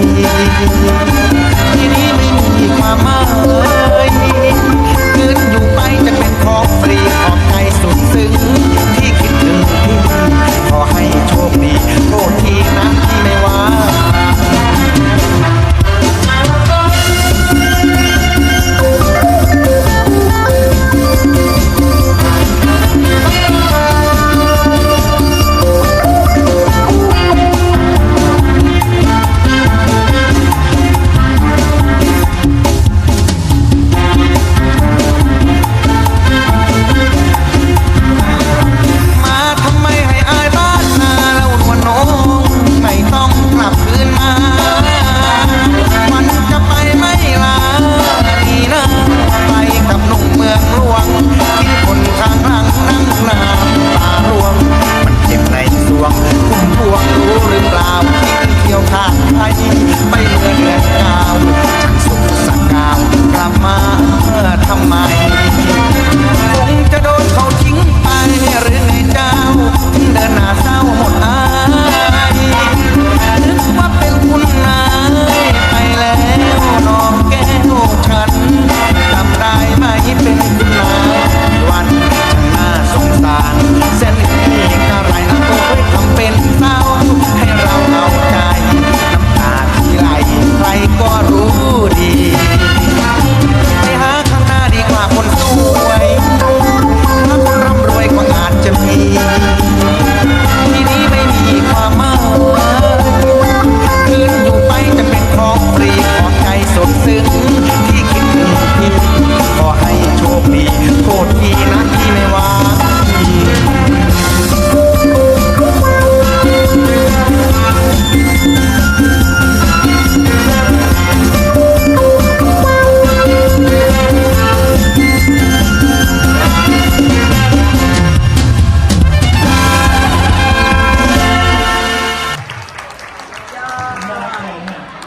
你。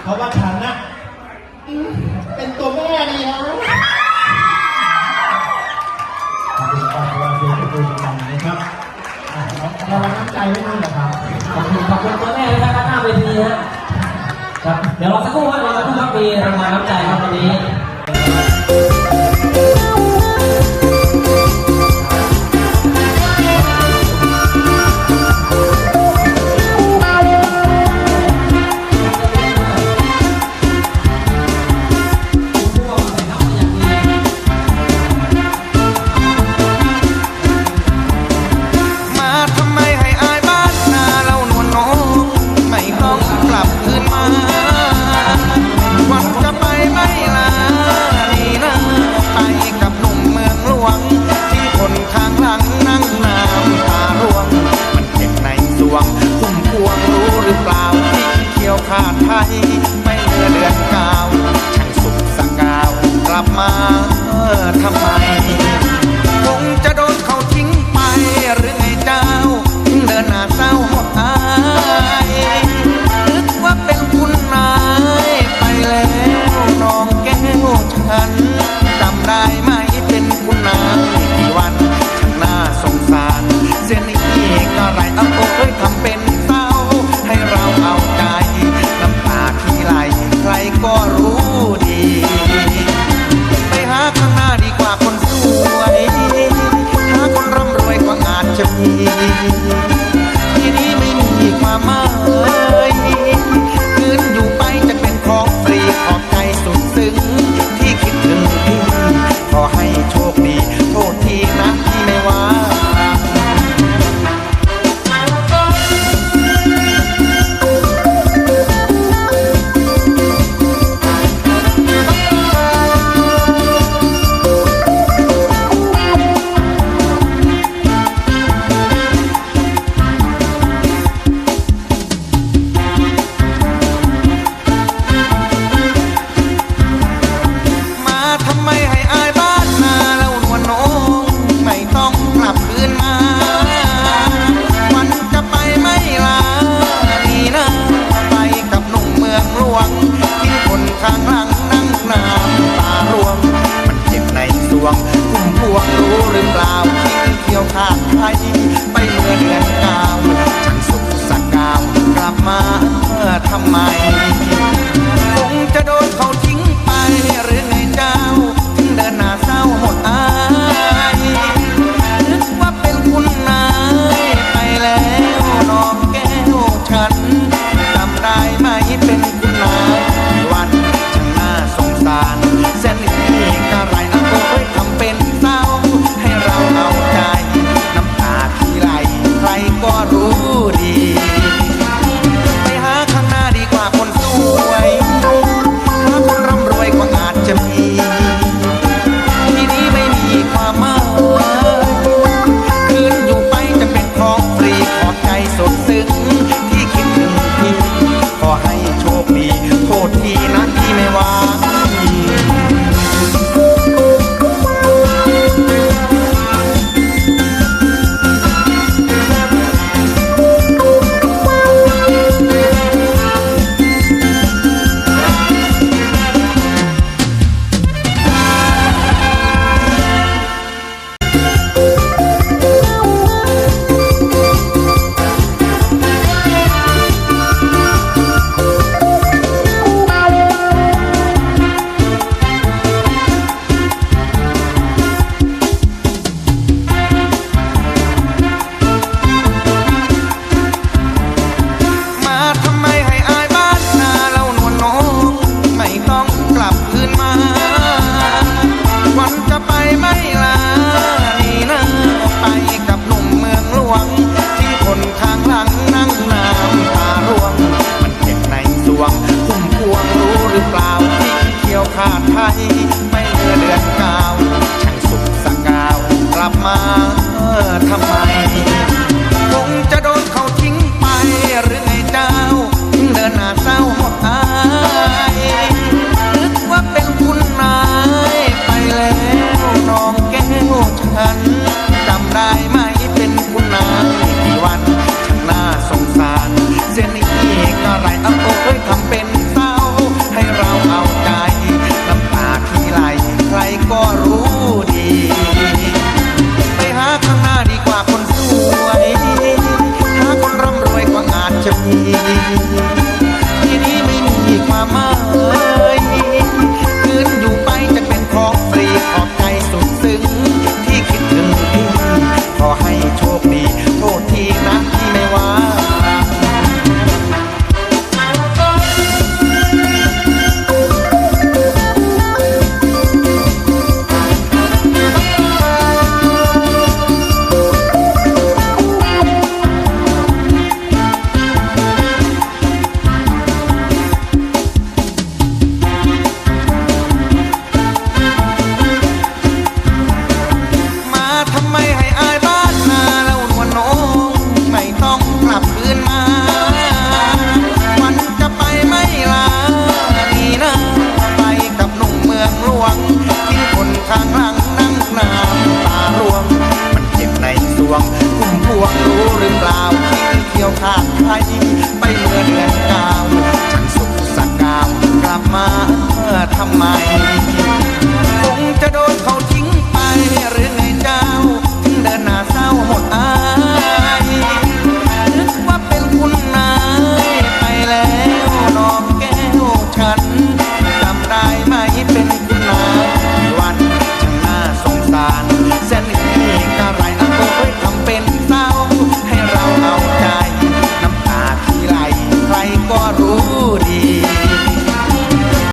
เพราะว่าฉันนะเป็นตัวแม่เลยนะขอบคุณรับขอบคุณทุกคนนะครับอะน้งระน้ำใจไว้ด้วยนะครับขอบคุณขอบคุณตัวแม่นะครัาหน้าเวทีนะครับ เดี๋ยวรอสักครู่ครับราจะกครู่รับมีทำงานน้ำใจครับวันนี้ือเปล่าที่เขียวขาดไทย ไม่เหลือเดือนกาวช่างสุขสังกาว กลับมาเออทำไม หรือเปล่าทิ้งเที่ยวขาดไทย ไม่เหลือเดือนกาวช่างสุขสังกาว กลับมาทำไม คงจะโดนเขาทิ้งไปหรือไงเจ้าถึงเดินหน้าเศร้า you.